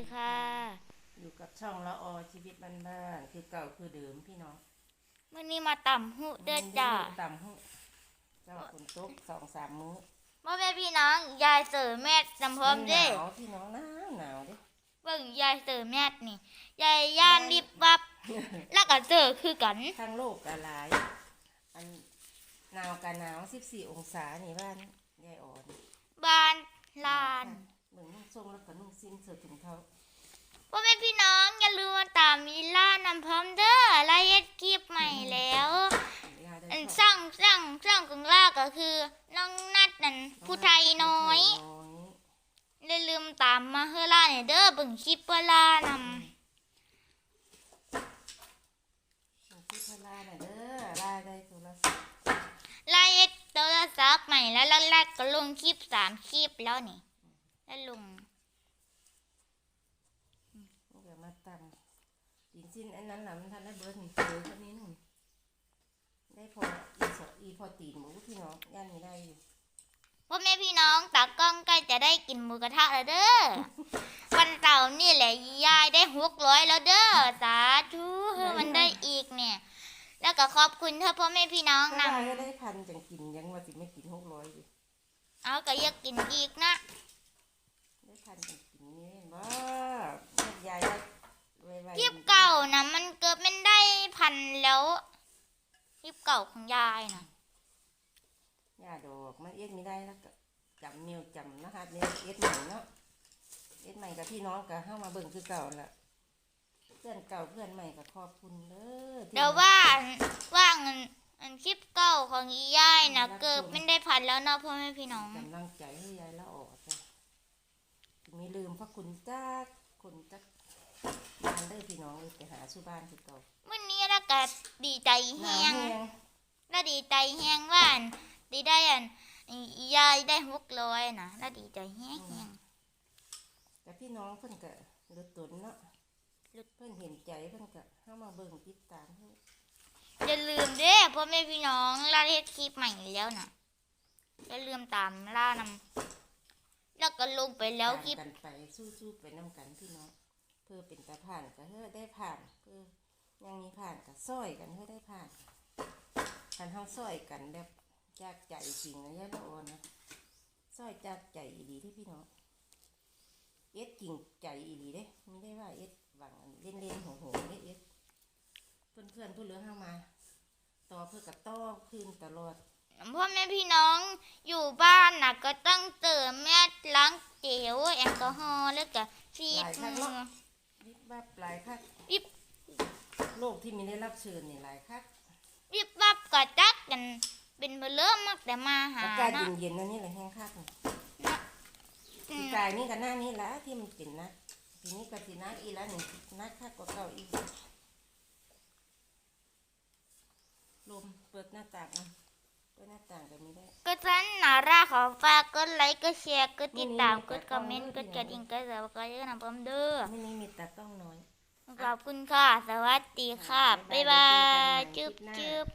ดีค่ะ อยู่กับช่องละออชีวิตบ้านๆคือเก่าคือเดิมพี่น้องมื่อนี้มาต่ำหุเด้อจ้าต่ำหูเจ้าฝนตกสองสามมื้อพ่อแม่พี่น้องยายเสือแม่จำพร้อมเด้หนาวพี่น้องหนาวหนาวเด้เบิ่งยายเสือแม่นี่ยายย่านริบวับแล้วก็เจอคือกันทั้งโลกกะหลายอันหนาวกะหนาวสิบสี่องศานี่บ้านยายอ่อนบ้านลาน เหมือนนุ่ง ทรงแล้วก็นุ่งซิมเสื้อถุงเท้าพ่อแม่พี่น้องอย่าลืมมาตามมิล่านำพร้อมเด้อรายเอ็ดคลิปใหม่แล้วยายได้อันชสอบร้างสร้างสร้างกึ่งล่าก็คือน้องนัดนั่นผู้ไทยน้อยน้อยอย่าลืมตามมาเฮอล่าเนี่ยเด้อเบิ่งคลิปเวลานำที่พลาน่ะเด้อลาได้โทรศัพท์ไล่โทรศัพท์ใหม่แล้วแรกๆก็ลงคลิปสามคลิปแล้วนี่แล้วลง นี่ก็มา ตำดินสิ้นอันนั้นน่ะมันทันได้เบิร์ดหนึ่งเจอคนนี้หนึ่งได้พออีสองอีพอตีนหมูพี่น้องย่านไม่ได้อยู่พ่อแม่พี่น้องตากล้องใกล้จะได้กินหมูกระทะแล้วเด้อ วันเสาร์นี่แหละยายได้หกร้อยแล้วเด้อ สาธุมันได้อีกเนี่ย แล้วก็ขอบคุณเธอพ่อแม่พี่น้องถ้านะ ได้ก็ได้พันจังกินยังว่าสิไม่กินหกร้อยอยู่เอาก็อยากกินอีกนะ ได้พันจังกินนี่เห็นบ่แม่ยายได้ไวๆ คลิปเก่านะมันเกิดมันได้พั นแล้วคลิปเก่าของยายนะยาดอกมันเอ็ดไม่ได้แล้วก็จำเนียวจำนะคะเนี่ยเอ็ดใหม่เนาะเอ็ดใหม่กับพี่น้องก็เข้ามาเบิ่งคือเก่าละเพื่อนเก่าเพื่อนใหม่ก็ขอบคุณเด้อที่เดี๋ยวว่าว่าเงินอันคลิปเก่าของยายนะเกิดไม่ได้พันแล้วเนาะพ่อแม่พี่น้อง กำลังใจให้ยายละออกจ้ะมีลืมพระคุณจักคุณจักงานเด้อพี่น้องเลยไปหาสู่บ้านคือเก่า วันนี้แล้ว ก็ดีใจหแฮนาวงแห้งแล้วดีใจแฮงว่าอันดีได้อันยายได้หกร้อยนะแล้วดีใจแฮงแฮงแต่พี่น้องเพิ่นก็ลดตนเนาะลดเพิ่นเห็นใจเพิ่นก็เข้ามาเบิ่งติดตามเพิ่นอย่าลืมเด้อพ่อแม่พี่น้องล่าเทศคลิปใหม่แล้วนะอย่าลืมตามล่านำแล้วก็ลงไปแล้วคลิปกันไปสู้ๆไปนํกันพี่น้องเพื่อเป็นตาผ่านก็เฮ้อได้ผ่านเพื่อ ยังมีผ่านก็ซ้อยกันเฮ้อได้ผ่านคันเฮาซ้อยกันแบบจากใจจริงนะยายละอ่อนนะซ้อยจากใจอีหลีที่พี่น้องเอ็ดจริงใจอีหลีเด้ไม่ได้ว่าเอ็ดหวังเล่นเล่นๆโหงโหงเด้เอ็ดเพื่อนเพื่อนๆผู้เหลือเข้ามา ต่อเพื่อกับต่อคืนตลอดพ่อแม่พี่น้องอยู่บ้านนะก็ต้องเติมแม่ล้างเจลแอลกอฮอล์แล้วก็ฉีดมือวิบวับหลายคักวิบโลก ที่มีได้รับเชิญนี่หลายคักวิบวับก็จักกัน เป็นเบอร์เริ่มมากแต่มาหาอากาศเนาะเย็นๆนั่นนี่แหละแห้งคักนี่อืปีมกายนี่กับหน้านี้ละที่มันเป็นนะทีนี้ก็สีนักอีละหนึ่งนักคักกว่าเก่าอีกลมเปิดหน้าต่างอะเปิดหน้าต่างก็ไม่ได้ ก็ฉันนาราขอฝากกดไลค์กดแชร์กดติดตามนี่กดคอมเมนต์กดกระดิ่งกดซับสไครต์ด้วยนะผมเด้อ ไม่นี่มีตากล้องน้อย ขอบคุณค่ะ สวัสดีค่ะ บ๊ายบาย จุ๊บจุ๊บ